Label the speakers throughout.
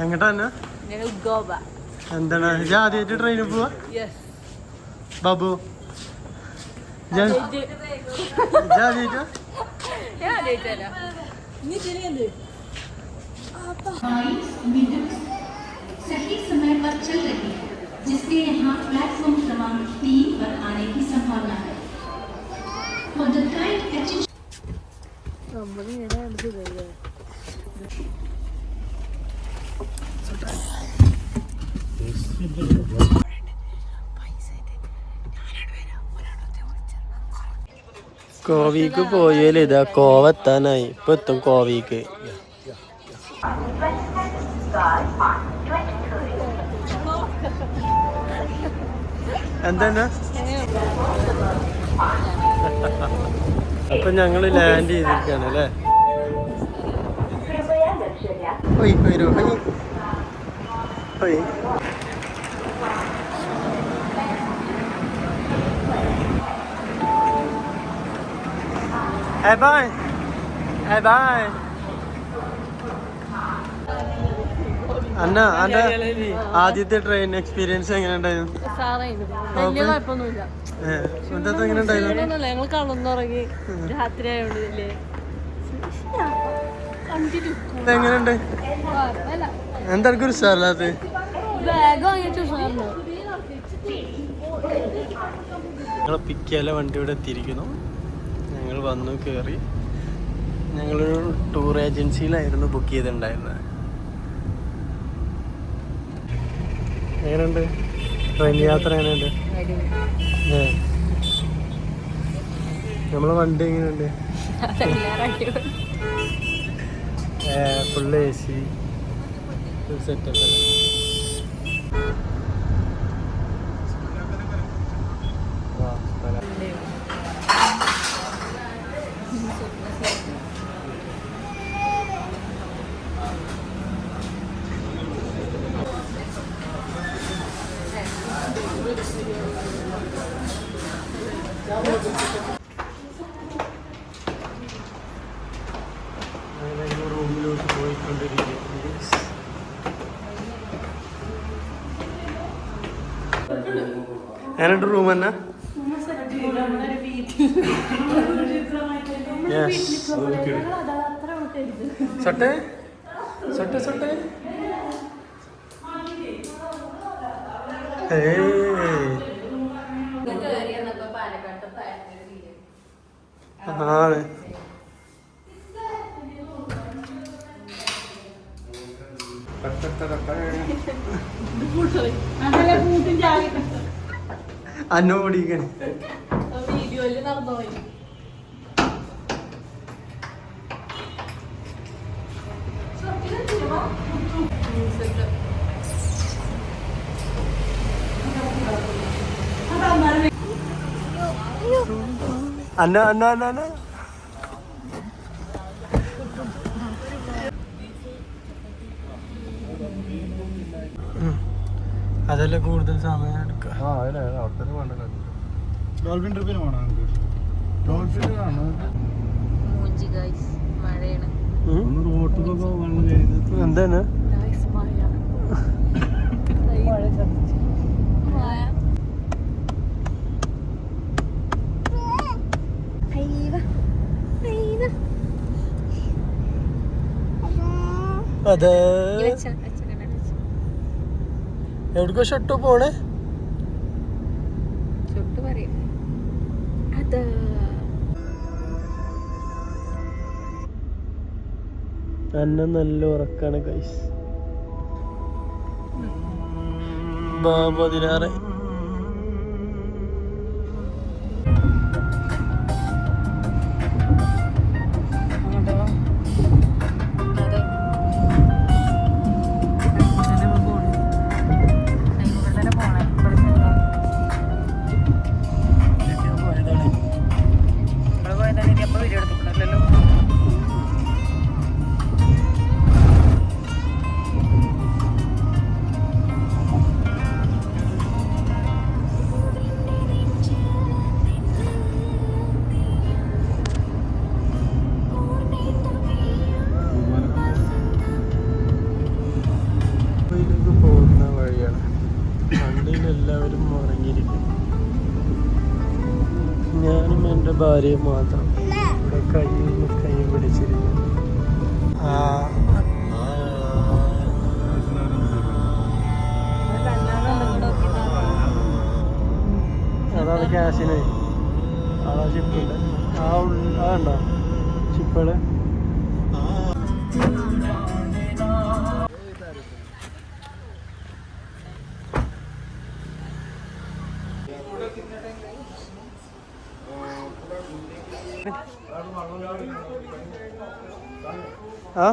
Speaker 1: എങ്ങട്ടാ തന്നെ
Speaker 2: ഞങ്ങൾ ഗോവ
Speaker 1: എന്താണ് ഞാൻ ആദ്യമായിട്ട് ട്രെയിനിൽ പോവാ
Speaker 2: യെസ്
Speaker 1: ബാബു ഞാൻ ആദ്യമായിട്ടാ
Speaker 2: ഞാൻ ആദ്യമായിട്ടല്ല
Speaker 3: सही समय पर चल रही है जिसके यहाँ प्लेटफॉर्म क्रमांक तीन पर
Speaker 2: നമ്മളിങ്ങനെ അടുത്ത് പോയി
Speaker 1: കോവിക്ക് പോയാലും ഇതാ കോവ എത്താനായി ഇപ്പൊ എത്തും കോവിക്ക്. എന്താണ് അപ്പൊ ഞങ്ങൾ ലാൻഡ് ചെയ്തിരിക്കാണ് അല്ലേ? ഒയ് വരൂ ഒയ് Hey, bye. Hey, bye. അന്ന അന്റെ ആദ്യത്തെ ട്രെയിൻ എക്സ്പീരിയൻസ് എങ്ങനെ ഉണ്ടായിരുന്നു
Speaker 2: ഞങ്ങൾ കടന്നുറങ്ങി. രാത്രി
Speaker 1: എങ്ങനെയുണ്ട് എന്താ ഒരു സ്ഥലത്ത് ഞങ്ങളെ പിക്കാല വണ്ടി ഇവിടെ എത്തിയിരിക്കുന്നു. ഞങ്ങൾ വന്നു കയറി ഞങ്ങളൊരു ടൂർ ഏജൻസിയിലായിരുന്നു ബുക്ക് ചെയ്തിട്ടുണ്ടായിരുന്നത്. എങ്ങനെയുണ്ട്? ട്രെയിൻ യാത്ര എങ്ങനെയുണ്ട്? നമ്മളെ വണ്ടി എങ്ങനെയുണ്ട്? Full A C full setup അല്ലേ വാ, സ്ഥലം. അങ്ങനെ ഞാനുണ്ട് റൂം തന്നെ? സട്ടെ? സട്ടെ സട്ടെ? ആണ് അന്നോ
Speaker 2: വീഡിയോയിൽ നടന്നുപോയി
Speaker 1: അന്ന അന്ന അന്ന അന്ന. അതല്ലേ കൂടുതൽ സമയം എടുക്കുക.
Speaker 4: ആ അല്ലേ അവിടെ തന്നെ വേണ്ടല്ലോ ഡോൾഫിൻ ട്രിപ്പിന് പോകണം നമുക്ക്?
Speaker 2: ഗൈസ് മഴയാണ്.
Speaker 4: ഒന്ന് റോട്ടിലൊക്കെ വെള്ളം കയറുന്നത്
Speaker 1: എന്താണ്?
Speaker 2: മഴ.
Speaker 1: അതെ. എവിടേക്കോ ഷട്ടു പോണേ? തന്നെ നല്ല ഉറക്കാണ് കൈസ് പതിനാറ്. ഭാര്യയും മാത്രം. ഇവിടെ കൈ കൈ പിടിച്ചിരുന്നു ആ. അതാണ് ക്യാഷിന്. അതാ ആ ഉള്ള- ആ ഉണ്ടോ ഷിപ്പുകൾ ആ?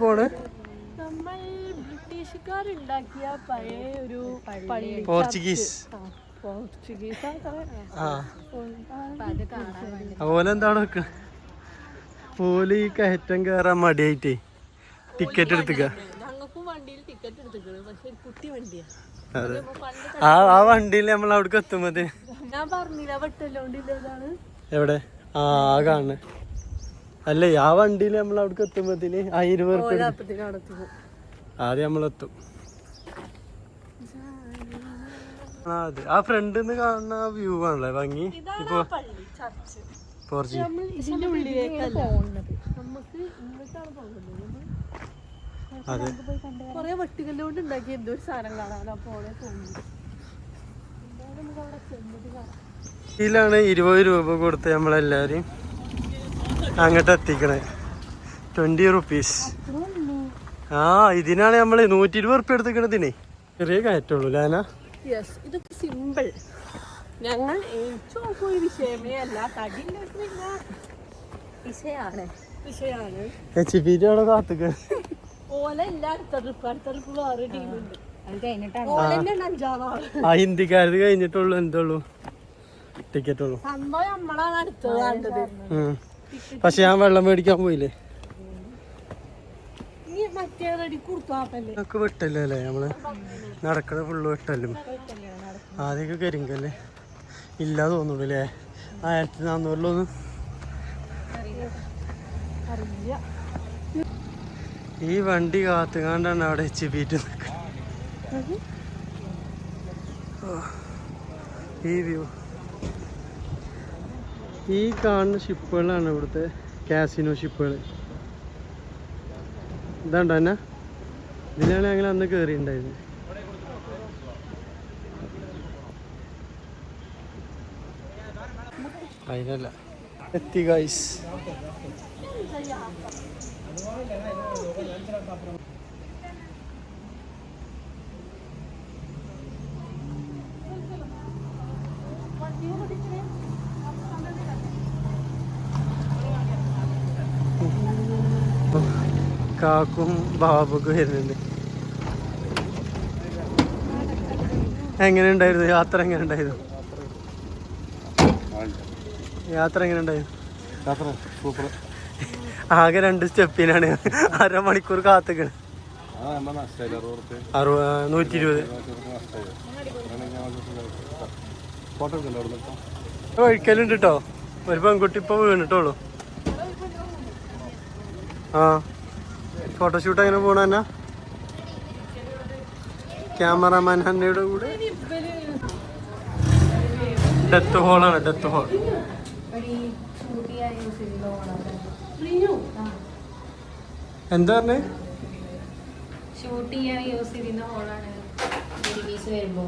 Speaker 1: പോണ്
Speaker 2: ബ്രിട്ടീഷുകാരുണ്ടാക്കിയ പഴയ ഒരു പള്ളി
Speaker 1: പോർച്ചുഗീസ്.
Speaker 2: പോർച്ചുഗീസ്
Speaker 1: ആ. ഓലെന്താണ് വെക്കണ? ഓൽ ഈ കയറ്റം കയറാൻ മടിയായിട്ടേ. ടിക്കറ്റ് എടുത്തുക
Speaker 2: ടിക്കറ്റ് എടുത്തിട്ടുണ്ട്. പക്ഷെ ഒരു കുട്ടി വണ്ടിയാ.
Speaker 1: അതെ. ആ ആ വണ്ടിയിൽ നമ്മൾ അവിടേക്ക് എത്തുമ്പോ
Speaker 2: ഞാൻ പറഞ്ഞില്ല വെട്ടല്ലോണ്ടില്ലതാണ്
Speaker 1: എവിടെ? ആ കാണ് കാണുന്നെ അല്ലേ ആ വണ്ടിയിൽ നമ്മൾ അവിടേക്ക് എത്തുമ്പത്തിന് ആ ഇരുപത് റുപ്യ ആദ്യം നമ്മളെത്തും ആ അതെ. ആ ഫ്രണ്ടിൽ നിന്ന് കാണുന്ന ആ വ്യൂ ആണല്ലേ ഭംഗി. ഇപ്പൊ
Speaker 2: ഉള്ളിലേക്കല്ല. നമുക്ക് ഇങ്ങോട്ടാണ് പോകുന്നത്
Speaker 1: അതെ.
Speaker 2: കൊറേ വെട്ടുകല്ലുകൊണ്ട് ഉണ്ടാക്കിയ എന്തോ ഒരു സാധനം കാണാൻ തോന്നുന്നു നമുക്ക് അവിടെ കാണാം.
Speaker 1: ഇതിലാണ് ഇരുപത് രൂപ കൊടുത്ത് നമ്മളെല്ലാരും അങ്ങോട്ട് എത്തിക്കണേ. ട്വന്റി റുപ്പീസ് ആ ഇതിനാണ് നമ്മൾ നൂറ്റി ഇരുപത് റുപ്യ എടുത്തിക്കണതിനെ ചെറിയ കയറ്റുള്ളൂ ലാന
Speaker 2: യെസ് ഇതൊക്കെ സിമ്പിൾ ഞങ്ങൾ ഏറ്റവും വിഷയമേ അല്ല തടി
Speaker 3: വിഷയാണ്.
Speaker 2: വിഷയമാണ്
Speaker 1: അവിടെ കാത്തുക
Speaker 2: ഓല ഇല്ല അടുത്ത ട്രിപ്പ് അടുത്ത വേറെ ടീമുണ്ട്.
Speaker 1: ആ. ഹിന്ദിക്കാരത് കഴിഞ്ഞിട്ടുള്ളൂ എന്തുള്ളൂ ടിക്കറ്റ് ഉള്ളൂ. പക്ഷെ ഞാൻ വെള്ളം മേടിക്കാൻ പോയില്ലേ? നമുക്ക് വിട്ടല്ലേ അല്ലേ നമ്മൾ? നടക്കണ ഫുള്ള് വെട്ടല്ലേ ആദ്യമൊക്കെ കരിങ്കല്ലേ. ഇല്ല തോന്നുള്ളൂ അല്ലേ ആയിരത്തി നാന്നൂറിലൊന്നും.
Speaker 2: അറിയില്ല.
Speaker 1: ഈ വണ്ടി കാത്തുകാണ്ടാണ് അവിടെ എച്ച് ബീറ്റ് നിൽക്കുന്നത്. ഈ വ്യൂ. ഈ കാണുന്ന ഷിപ്പുകളാണ് ഇവിടുത്തെ കാസിനോ ഷിപ്പുകൾ ഇതാണ്ടോ എന്നാ ഇതിലാണ് ഞങ്ങൾ അന്ന് കയറിയിട്ടുണ്ടായിരുന്നത് അതിനല്ല. എത്തി ഗൈസ് കാക്കും ബാബുക്കും വരുന്നുണ്ട്. എങ്ങനെ ഉണ്ടായിരുന്നു യാത്ര എങ്ങനെ ഉണ്ടായിരുന്നു യാത്ര എങ്ങനെ ഉണ്ടായിരുന്നു യാത്ര
Speaker 4: സൂപ്പർ.
Speaker 1: ആകെ രണ്ട് സ്റ്റെപ്പിനാണ്. അരമണിക്കൂർ കാത്തുക്കണ്. നൂറ്റി ഇരുപത് ഒഴിക്കലുണ്ട് കേട്ടോ ഒരു പെൺകുട്ടി ഇപ്പൊ വീണിട്ടുള്ളൂ. ആ. ഫോട്ടോഷൂട്ട് എങ്ങനെ പോണ തന്നെ ക്യാമറമാൻ ഹന്നയുടെ കൂടെ? ഡെത്ത് ഹോളാണ് ഡെത്ത് ഹോൾ എന്താ പറഞ്ഞേ?
Speaker 3: ഷൂട്ട് ചെയ്യാൻ യൂസ് ചെയ്യുന്ന ഹോളാണ് വരുമ്പോ.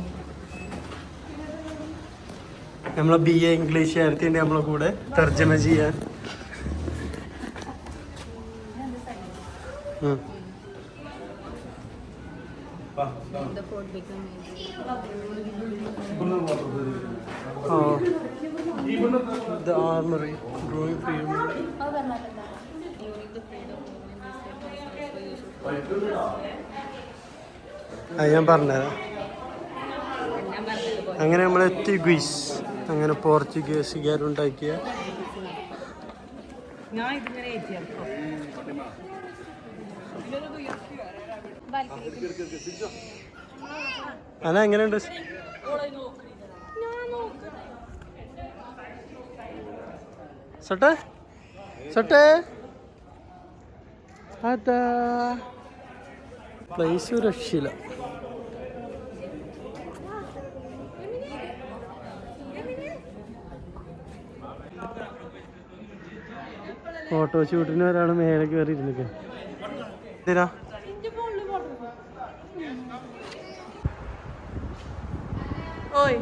Speaker 1: നമ്മളെ ബി എ ഇംഗ്ലീഷ് ആയിരത്തിന്റെ നമ്മളെ കൂടെ. തർജമ ചെയ്യാൻ. ഉം. The armory, growing freedom. അത് ഞാൻ പറഞ്ഞുതരാം. അങ്ങനെ നമ്മൾ എത്തി ഗ്രീസ്. അങ്ങനെ പോർച്ചുഗീസുകാരുണ്ടാക്കിയ അല്ല എങ്ങനെയുണ്ട്? സട്ടെ? സട്ടെ? അതാ. പ്ലേസ് രക്ഷില്ല ഫോട്ടോ ഷൂട്ടിന് ഒരാൾ മേലെ കയറി ഇരുന്നിട്ട്
Speaker 2: ഓയ്.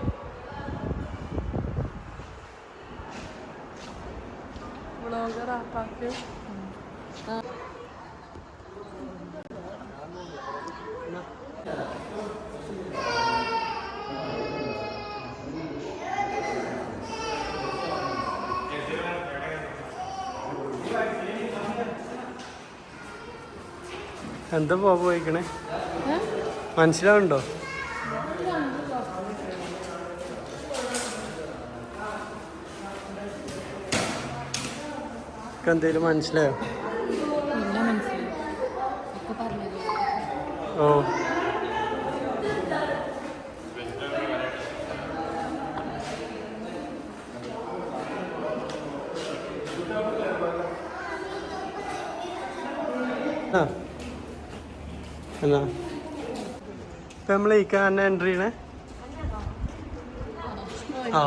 Speaker 1: എന്താ പോവാ പോയിക്കണേ? മനസ്സിലാവുണ്ടോ എന്തേലും മനസ്സിലായോ?
Speaker 3: എല്ലാം മനസ്സിലായി.
Speaker 1: ഓ. എന്നാ? ഇപ്പൊ നമ്മൾ ഈ കാരണം എൻട്രി ചെയ്യണേ? ആ.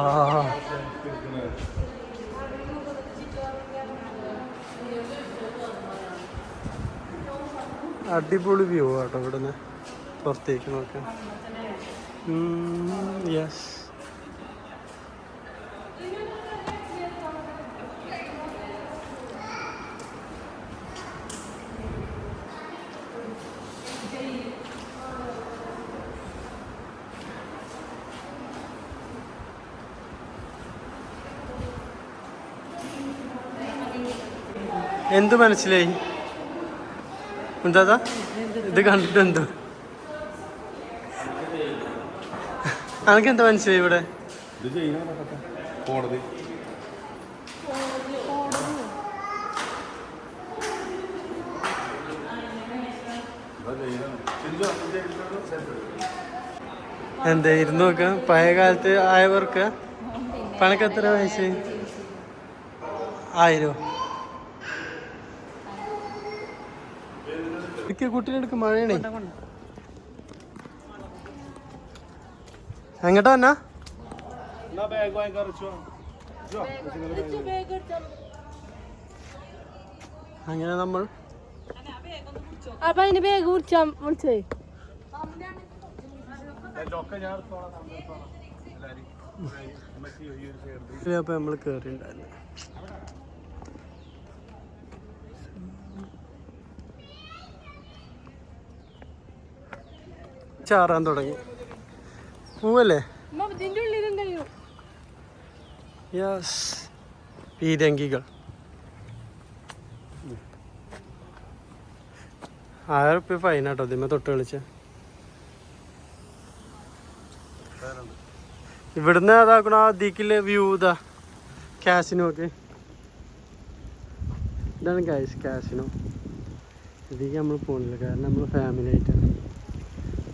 Speaker 1: അടിപൊളി വ്യൂ ആട്ടോ ഇവിടുന്ന് പുറത്തേക്ക് നോക്കാം യെസ് എന്ത് മനസ്സിലായി? എന്താ ഇത് കണ്ടിട്ട് എന്തോ? അനക്ക് എന്താ മനസ്സിലായി ഇവിടെ?
Speaker 4: കോടതി.
Speaker 1: എന്താ ഇരുന്ന് നോക്ക. പഴയ കാലത്ത് ആയവർക്ക് പണക്ക് എത്ര വയസ്സ് ആയിരോ? എനിക്ക് കുട്ടീനെടുക്ക് മഴയാണേ. എങ്ങോട്ടാ എന്നാ അങ്ങനെ നമ്മൾ
Speaker 2: അപ്പൊ അതിന് ബാഗ് കുടിച്ചാ വിളിച്ചേ
Speaker 1: അപ്പൊ നമ്മൾ കേറിണ്ടായിരുന്നു. ചാറാൻ തുടങ്ങി. പൂവല്ലേ? യെസ്. പീരങ്കികൾ. ആയിരം റുപ്യ ഫൈൻ ആട്ടോ? ഇതിന്മേ തൊട്ട് കളിച്ച. ഇവിടുന്ന് അതാക്കണ അതിക്കിൽ വ്യൂ ഇതാ. കാസിനോ ഒക്കെ. ഇതാണ് ഗൈസ് കാസിനോ ഇതിലേക്ക് നമ്മൾ പോണില്ല. കാരണം നമ്മൾ ഫാമിലി ആയിട്ടാണ്.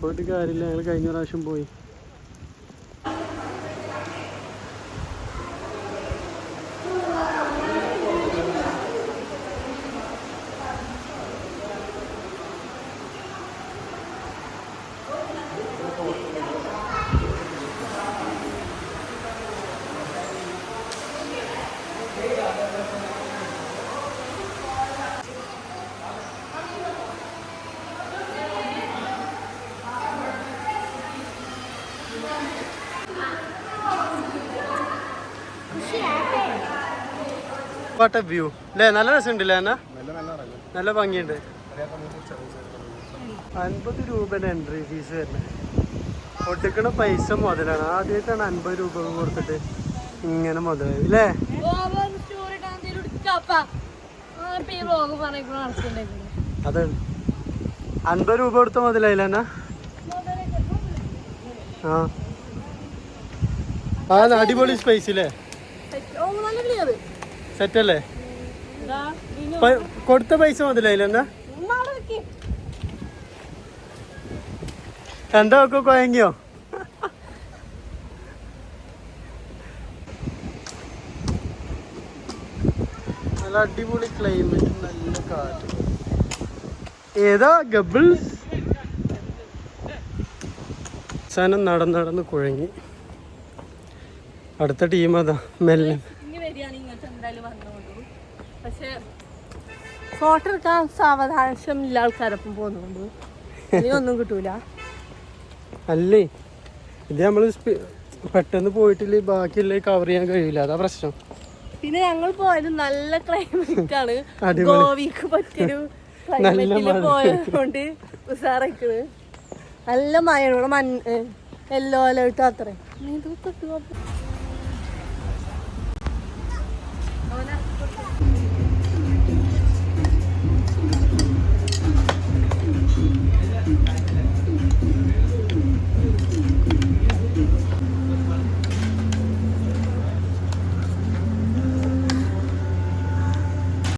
Speaker 1: പോയിട്ട് കാര്യമില്ല. ഞങ്ങൾ കഴിഞ്ഞ പ്രാവശ്യം പോയി. What view. അല്ലേ നല്ല രസമുണ്ടല്ലേ എന്നാ
Speaker 4: നല്ല നല്ല
Speaker 1: നല്ല. ഭംഗിയുണ്ട്. അൻപത് രൂപയുടെ എൻട്രി ഫീസ് വരുന്നത്. ഒട്ടിക്കണ പൈസ മുതലാണ്. ആദ്യമായിട്ടാണ് അൻപത് രൂപ കൊടുത്തിട്ട് ഇങ്ങനെ മുതലായി അല്ലേ അതെ അൻപത് രൂപ കൊടുത്ത മുതലായില്ല എന്നാ ആ. ആ അടിപൊളി സ്പൈസ് അല്ലേ പ- കൊടുത്ത പൈസ മുതലായില്ല എന്നാ? എന്താ ഒക്കെ കൊയങ്ങിയോ? നല്ല അടിപൊളി ക്ലൈമറ്റ് നല്ല കാറ്റ്. ഏതാ ഗബിൾസ് സാധനം നടന്ന് നടന്ന് കുഴങ്ങി. അടുത്ത ടീം അതാ മെല്ലെ.
Speaker 2: എന്തായാലും വന്നോളൂ. പക്ഷെ ഫോട്ടോ എടുക്കാൻ സാവധാനം ഇല്ല ആൾക്കാരൊപ്പം പോകുന്നുണ്ട്. ഇനി ഒന്നും കിട്ടൂല.
Speaker 1: അല്ലേ? ഇത് നമ്മൾ പെട്ടെന്ന് പോയിട്ടില്ല ബാക്കിയുള്ള കവർ ചെയ്യാൻ കഴിയില്ല. അതാ പ്രശ്നം.
Speaker 2: പിന്നെ ഞങ്ങൾ പോയത് നല്ല ക്ലൈമറ്റ് ആണ്.
Speaker 1: ഗോവിക്ക്
Speaker 2: ഗോവയ്ക്ക് പറ്റിയൊരു ക്ലൈമറ്റിൽ
Speaker 1: മഴ.
Speaker 2: പോയതുകൊണ്ട് ഉസാറക്കണ്. നല്ല മഴ ഇവിടെ മഞ്ഞ് യെല്ലോ അലേർട്ട് അത്രേ.